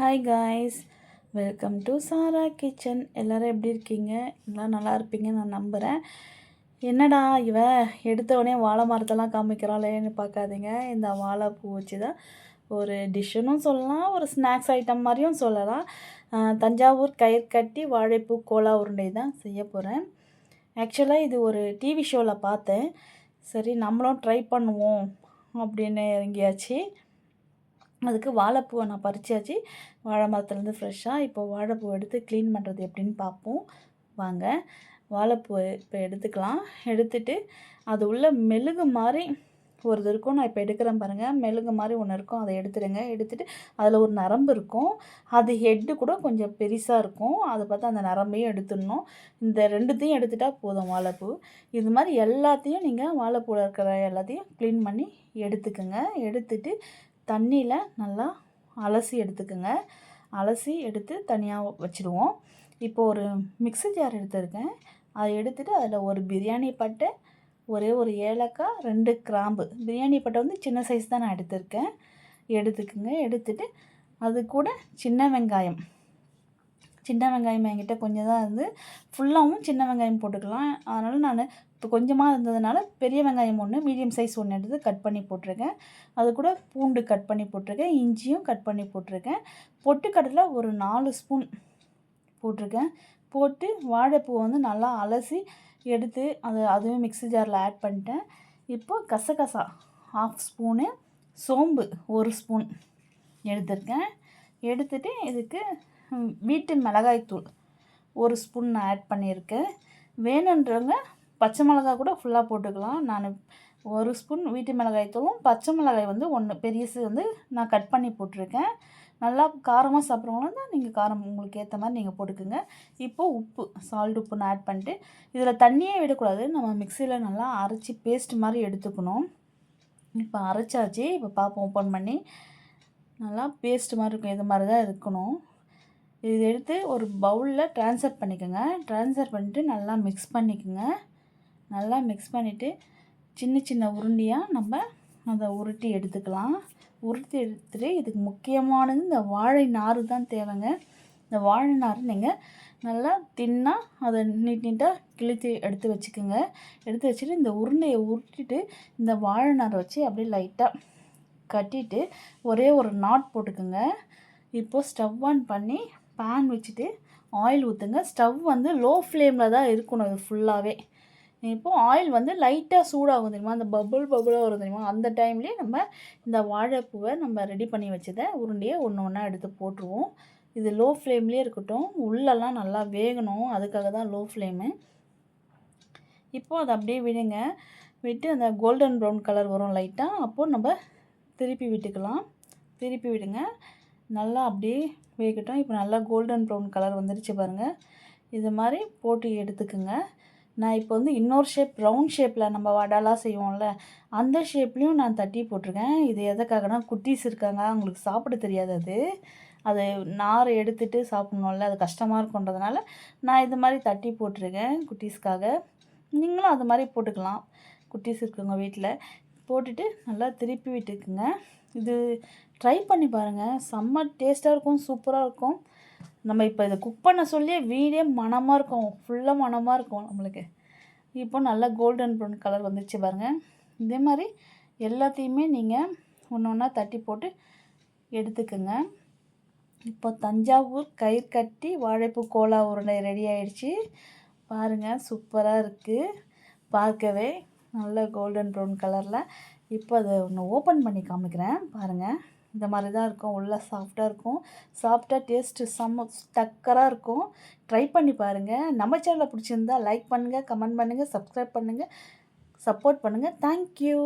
Hi guys welcome to Sara kitchen எல்லோரும் எப்படி இருக்கீங்க? எல்லாம் நல்லா இருப்பீங்க நான் நம்புகிறேன் என்னடா இவ? எடுத்தவொடனே வாழை மரத்தெல்லாம் காமிக்கிறாளேன்னு பார்க்காதீங்க. இந்த வாழைப்பூ வச்சு தான் ஒரு டிஷ்ஷுன்னு சொல்லலாம் ஒரு ஸ்நாக்ஸ் ஐட்டம் மாதிரியும் சொல்லலாம். தஞ்சாவூர் கயிறு கட்டி வாழைப்பூ கோலா உருண்டை தான் செய்ய போகிறேன் ஆக்சுவலாக இது ஒரு டிவி ஷோவில் பார்த்தேன். சரி நம்மளும் ட்ரை பண்ணுவோம் அப்படின்னு இறங்கியாச்சு. அதுக்கு வாழைப்பூவை நான் பறிச்சாச்சு. வாழை மரத்துலேருந்து ஃப்ரெஷ்ஷாக இப்போ வாழைப்பூ எடுத்து க்ளீன் பண்ணுறது எப்படின்னு பார்ப்போம். வாங்க வாழைப்பூ இப்போ எடுத்துக்கலாம். எடுத்துட்டு அது உள்ள மெழுகு மாதிரி ஒரு இது இருக்கும். நான் இப்போ எடுக்கிறேன் பாருங்கள் மெழுகு மாதிரி ஒன்று இருக்கும். அதை எடுத்துடுங்க. எடுத்துகிட்டு அதில் ஒரு நரம்பு இருக்கும். அது ஹெட்டு கூட கொஞ்சம் பெருசாக இருக்கும். அதை பார்த்து அந்த நரம்பையும் எடுத்துடணும். இந்த ரெண்டுத்தையும் எடுத்துட்டால் போதும் வாழைப்பூ. இது மாதிரி எல்லாத்தையும் நீங்கள் வாழைப்பூவில் இருக்கிற எல்லாத்தையும் க்ளீன் பண்ணி எடுத்துக்கோங்க. எடுத்துட்டு தண்ணியில் நல்லா அலசி எடுத்துக்கோங்க. அலசி எடுத்து தனியாக வச்சுடுவோம் இப்போ ஒரு மிக்ஸி ஜார் எடுத்திருக்கேன். அதை எடுத்துகிட்டு அதில் ஒரு பிரியாணி பட்டை ஒரே ஒரு ஏலக்காய் ரெண்டு கிராம்பு. பிரியாணி பட்டை வந்து சின்ன சைஸ் தான் நான் எடுத்திருக்கேன். எடுத்துக்கோங்க. எடுத்துகிட்டு அது கூட சின்ன வெங்காயம். சின்ன வெங்காயம் என்கிட்ட கொஞ்சம் தான் இருந்து ஃபுல்லாகவும் சின்ன வெங்காயம் போட்டுக்கலாம். அதனால் நான் கொஞ்சமாக இருந்ததுனால பெரிய வெங்காயம் ஒன்று மீடியம் சைஸ் ஒன்று எடுத்து கட் பண்ணி போட்டிருக்கேன். அது கூட பூண்டு கட் பண்ணி போட்டிருக்கேன் இஞ்சியும் கட் பண்ணி போட்டிருக்கேன். பொட்டுக்கடலை ஒரு நாலு ஸ்பூன் போட்டிருக்கேன். போட்டு வாழைப்பூ வந்து நல்லா அலசி எடுத்து அது அதுவும் மிக்ஸி ஜாரில் ஆட் பண்ணிட்டேன். இப்போ கசகசா ஆஃப் ஸ்பூனு சோம்பு ஒரு ஸ்பூன் எடுத்திருக்கேன். எடுத்துகிட்டு இதுக்கு வீட்டு மிளகாய்த்தூள் ஒரு ஸ்பூன் நான் ஆட் பண்ணியிருக்கேன். வேணுன்றவங்க பச்சை மிளகாய் கூட ஃபுல்லாக போட்டுக்கலாம். நான் ஒரு ஸ்பூன் வீட்டு மிளகாய் தூளும் பச்சை மிளகாய் வந்து ஒன்று பெரியசு வந்து நான் கட் பண்ணி போட்டிருக்கேன். நல்லா காரமாக சாப்பிட்றவங்களும் தான் நீங்கள் காரம் உங்களுக்கு ஏற்ற மாதிரி நீங்கள் போட்டுக்கோங்க. இப்போது உப்பு சால்ட் உப்பு நான் ஆட் பண்ணிட்டு இதில் தண்ணியே விடக்கூடாது. நம்ம மிக்சியில் நல்லா அரைச்சி பேஸ்ட் மாதிரி எடுத்துக்கணும். இப்போ அரைச்சாச்சு. இப்போ பார்ப்போம் ஓப்பன் பண்ணி. நல்லா பேஸ்ட் மாதிரி இருக்கும். இது மாதிரி தான் இருக்கணும். இது எடுத்து ஒரு பவுலில் ட்ரான்ஸ்ஃபர் பண்ணிக்கோங்க. ட்ரான்ஸ்ஃபர் பண்ணிவிட்டு நல்லா மிக்ஸ் பண்ணிக்கோங்க. நல்லா மிக்ஸ் பண்ணிவிட்டு சின்ன சின்ன உருண்டியாக நம்ம அதை உருட்டி எடுத்துக்கலாம். உருட்டி எடுத்துகிட்டு இதுக்கு முக்கியமானது இந்த வாழை நார் தான் தேவைங்க. இந்த வாழை நார் நீங்கள் நல்லா தின்னாக அதை நீட் நீட்டாக கிழித்து எடுத்து வச்சுக்கோங்க. எடுத்து வச்சுட்டு இந்த உருண்டையை உருட்டிட்டு இந்த வாழை நார் வச்சு அப்படியே லைட்டாக கட்டிட்டு ஒரே ஒரு நாட் போட்டுக்கோங்க. இப்போது ஸ்டவ் ஆன் பண்ணி பேன் வச்சுட்டு ஆயில் ஊற்றுங்க ஸ்டவ் வந்து லோ ஃப்ளேமில் தான் இருக்கணும் இது ஃபுல்லாகவே இப்போது ஆயில் வந்து லைட்டாக சூடாகும் தெரியுமா? அந்த பபுள் பபுளாக வரும் தெரியுமா? அந்த டைம்லேயே நம்ம இந்த வாழைப்பூவை நம்ம ரெடி பண்ணி வச்சதை உருண்டையை ஒன்று ஒன்றா எடுத்து போட்டுருவோம். இது லோ ஃப்ளேம்லேயே இருக்கட்டும். உள்ளெல்லாம் நல்லா வேகணும். அதுக்காக தான் லோ ஃப்ளேமு இப்போது அதை அப்படியே விடுங்க. விட்டு அந்த கோல்டன் ப்ரௌன் கலர் வரும் லைட்டாக அப்போது நம்ம திருப்பி விட்டுக்கலாம். திருப்பி விடுங்க. நல்லா அப்படியே வேகட்டும். இப்போ நல்லா கோல்டன் ப்ரௌன் கலர் வந்துருச்சு பாருங்கள் இது மாதிரி போட்டு எடுத்துக்குங்க. நான் இப்போ வந்து இன்னொரு ஷேப் ரவுண்ட் ஷேப்பில் நம்ம வடைலாம் செய்வோம்ல அந்த ஷேப்லேயும் நான் தட்டி போட்டிருக்கேன். இது எதுக்காகனா குட்டீஸ் இருக்காங்க அவங்களுக்கு சாப்பிட தெரியாது அது. அது நார் எடுத்துகிட்டு சாப்பிட்ணும்ல அது கஷ்டமாக இருக்குன்றதுனால நான் இது மாதிரி தட்டி போட்டிருக்கேன் குட்டீஸ்க்காக. நீங்களும் அது மாதிரி போட்டுக்கலாம் குட்டீஸ் இருக்குங்க வீட்டில் போட்டுட்டு நல்லா திருப்பி விட்டுக்குங்க. இது ட்ரை பண்ணி பாருங்கள் செம்ம டேஸ்ட்டாக இருக்கும் சூப்பராக இருக்கும். நம்ம இப்போ இதை குக் பண்ண சொல்லியே வீடே மனமாக இருக்கும். ஃபுல்லாக மனமாக இருக்கும் நம்மளுக்கு. இப்போ நல்லா கோல்டன் ப்ரௌன் கலர் வந்துச்சு பாருங்கள் இதே மாதிரி எல்லாத்தையுமே நீங்கள் ஒன்று ஒன்றா தட்டி போட்டு எடுத்துக்கோங்க. இப்போ தஞ்சாவூர் கயிறு கட்டி வாழைப்பூ கோலா உருண்டை ரெடி ஆகிடுச்சு பாருங்கள் சூப்பராக இருக்குது பார்க்கவே நல்ல கோல்டன் ப்ரௌன் கலரில் இப்போ அதை ஒன்று ஓப்பன் பண்ணி காமிக்கிறேன். பாருங்கள் இந்த மாதிரி தான் இருக்கும். உள்ளே சாஃப்டாக இருக்கும். சாஃப்டாக டேஸ்ட்டு செம்ம டக்கராக இருக்கும். ட்ரை பண்ணி பாருங்கள் நம்ம சேனலில் பிடிச்சிருந்தா லைக் பண்ணுங்கள் கமெண்ட் பண்ணுங்கள் சப்ஸ்கிரைப் பண்ணுங்கள் சப்போர்ட் பண்ணுங்கள் தேங்க்யூ